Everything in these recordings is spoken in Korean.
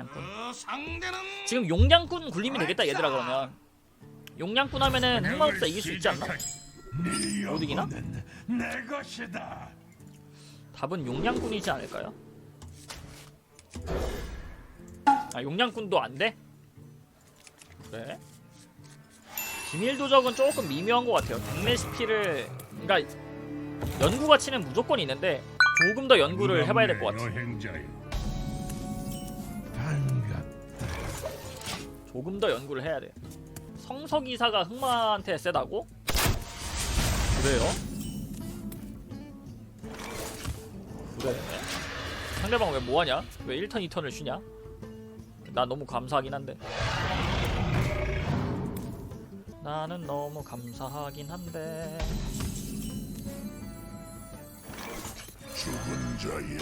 사냥꾼 그 지금 용량꾼 굴리면 되겠다 얘들아 그러면 용량꾼 하면은 흑마법사 이길 수 있지 않나? 못 이기나? 답은 용량꾼이지 않을까요? 아 용량꾼도 안 돼? 그래? 비밀 도적은 조금 미묘한 것 같아요. 백레시피를 그러니까 연구 가 치는 무조건 있는데 조금 더 연구를 해봐야 될 것 같아. 여 조금 더 연구를 해야 돼. 성서기사가 흑마한테 세다고? 그래요? 그래. 상대방 왜 뭐하냐? 왜 1턴 2턴을 쉬냐? 나 너무 감사하긴 한데. 나는 너무 감사하긴 한데. 죽은 자의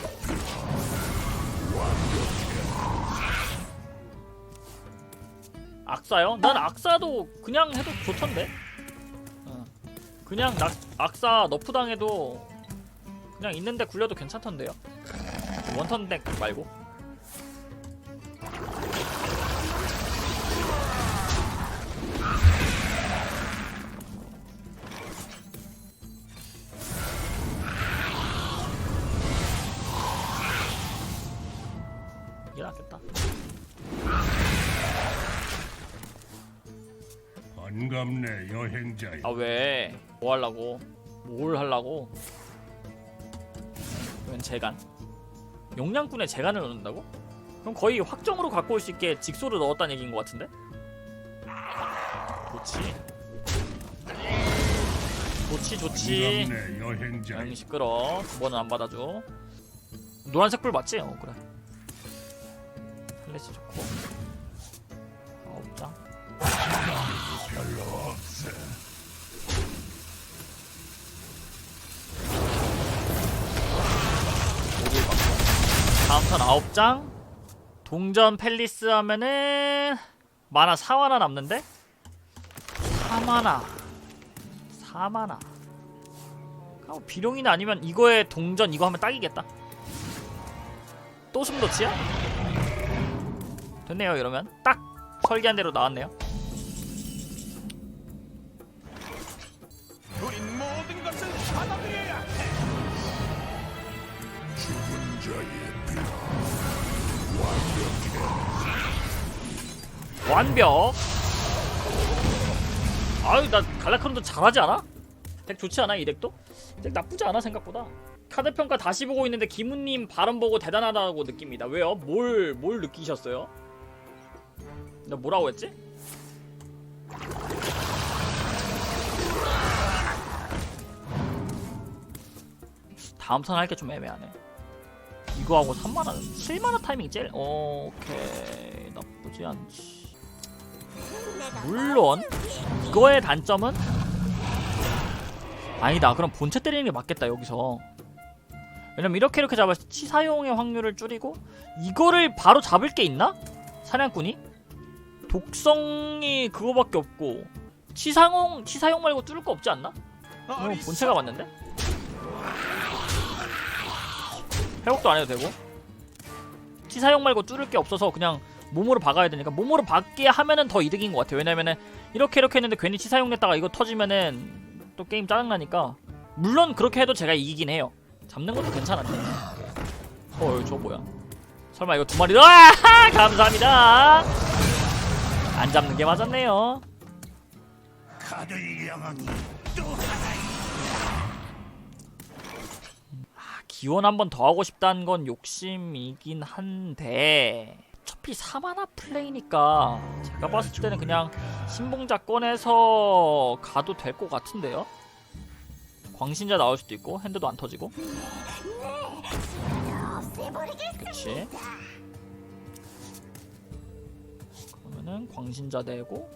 악사요? 난 악사도 그냥 해도 좋던데. 어. 그냥 낙, 악사 너프 당해도 그냥 있는데 굴려도 괜찮던데요. 원턴 덱 말고. 이게 낫겠다. 반갑네 여행자여. 아 왜? 뭐 하려고? 뭘 하려고? 그건 재간. 용량꾼에 재간을 넣는다고? 그럼 거의 확정으로 갖고 올 수 있게 직소를 넣었다는 얘기인 것 같은데? 좋지. 좋지 좋지. 반갑네 여행자여. 응 시끄러. 두 번은 안 받아줘. 노란색 불 맞지? 어 그래. 플래시 좋고. 별로 없어. 다음 턴 9장. 동전 팰리스 하면은 만화 4만화 남는데? 4만화. 4만화. 하고 비룡이나 아니면 이거에 동전 이거 하면 딱이겠다. 또 숨도치야? 됐네요 이러면. 딱 설계한 대로 나왔네요 우린 모든 것을 받아들여야 해. 죽은 자의 완벽 아유 나 갈라크론도 잘하지 않아? 덱 좋지 않아 이 덱도? 덱 나쁘지 않아 생각보다 카드 평가 다시 보고 있는데 기무님 발언 보고 대단하다고 느낍니다 왜요? 뭘, 뭘 느끼셨어요? 나 뭐라고 했지? 다음 턴할게 좀 애매하네 이거 하고 3만원 7만원 타이밍 제일 오케이 나쁘지 않지 물론 이거의 단점은 아니다 그럼 본체 때리는 게 맞겠다 여기서 왜냐면 이렇게 이렇게 때 치사용의 확률을 줄이고 이거를 바로 잡을 게 있나? 사냥꾼이? 독성이 그거밖에 없고 치사용 치사용 말고 뚫을 거 없지 않나? 어, 본체가 맞는데? 회복도 안 해도 되고. 치사용 말고 뚫을 게 없어서 그냥 몸으로 박아야 되니까 몸으로 박게 하면은 더 이득인 것 같아요 왜냐면은 이렇게 이렇게 했는데 괜히 치사용 냈다가 이거 터지면은 또 게임 짜증나니까. 물론 그렇게 해도 제가 이기긴 해요. 잡는 것도 괜찮은데. 어 이거 저 뭐야? 설마 이거 두 마리 아 감사합니다 안 잡는 게 맞았네요 카드의 영광이 기원 한 번 더 하고 싶다는 건 욕심이긴 한데 어차피 4만화 플레이니까 제가 봤을 때는 그냥 신봉자 꺼내서 가도 될 것 같은데요? 광신자 나올 수도 있고 핸드도 안 터지고 그치 그러면은 광신자 내고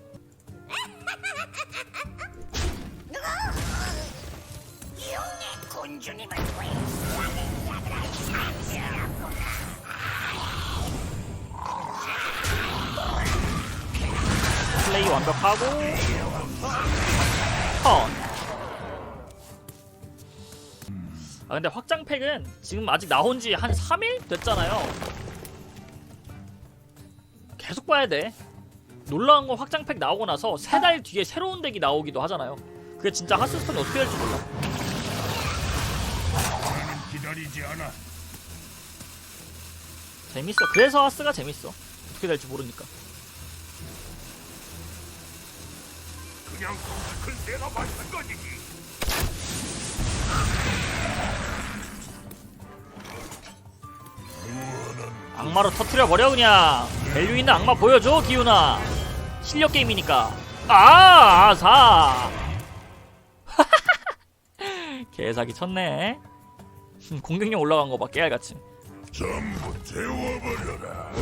플레이 완벽하고 턴. 아 근데 확장팩은 지금 아직 나온 지 한 3일 됐잖아요. 계속 봐야 돼. 놀라운 건 확장팩 나오고 나서 세 달 뒤에 새로운 덱이 나오기도 하잖아요. 그게 진짜 하스스톤이 어떻게 될지 몰라. 기다리지 않아. 재밌어. 그래서 하스가 재밌어. 어떻게 될지 모르니까. 그냥 공격은 내가 마찬가지지. 악마로 터트려 버려 그냥. 밸류 있는 악마 보여줘 기훈아. 실력 게임이니까. 아 아사. 개사기 쳤네. 공격력 올라간 거 봐 깨알같이. 전부 태워버려라.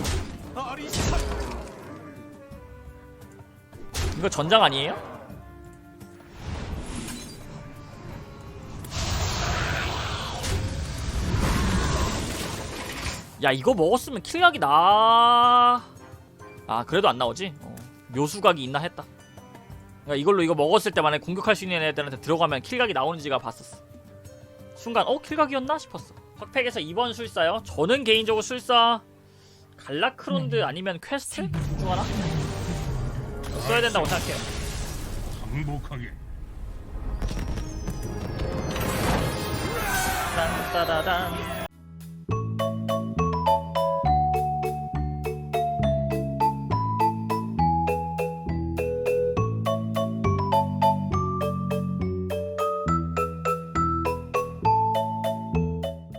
이거 전장 아니에요? 야 이거 먹었으면 킬각이 나. 아 그래도 안 나오지? 어, 묘수각이 있나 했다. 그러니까 이걸로 이거 먹었을 때 만약 공격할 수 있는 애들한테 들어가면 킬각이 나오는지가 봤었어. 순간 어 킬각이었나 싶었어. 팍팩에서 2번 술사요. 저는 개인적으로 술사 갈라크론드 아니면 퀘스트 둘중 하나 써야 된다고 생각해요. 항복하게. 딴따다단